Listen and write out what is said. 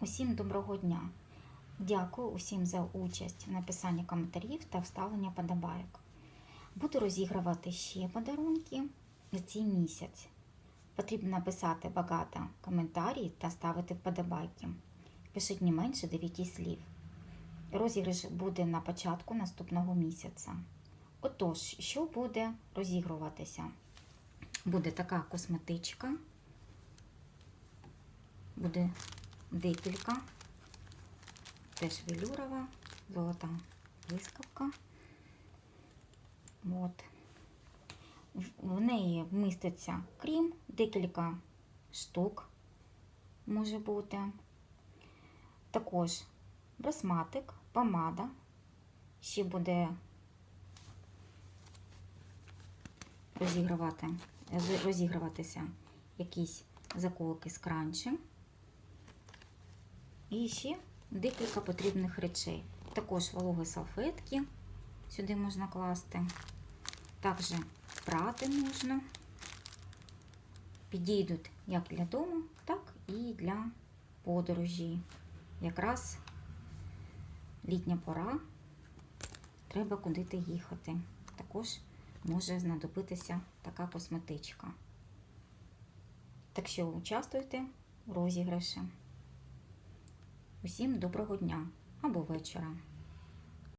Усім доброго дня! Дякую усім за участь в написанні коментарів та вставлення подобайок. Буду розігрувати ще подарунки за цей місяць. Потрібно написати багато коментарів та ставити вподобайки. Пишіть не менше 9 слів. Розіграш буде на початку наступного місяця. Отож, що буде розігруватися? Буде така косметичка, буде декілька, теж велюрова, золота блискавка. От. В- неї вміститься крім, декілька штук може бути. Також брасматик, помада. Ще буде розігрувати, розігруватися якісь заколки з кранчем. І ще декілька потрібних речей. Також вологі салфетки сюди можна класти. Також прати можна. Підійдуть як для дому, так і для подорожі. Якраз літня пора, треба куди-то їхати. Також може знадобитися така косметичка. Так що участвуйте в розіграші. Усім доброго дня або вечора.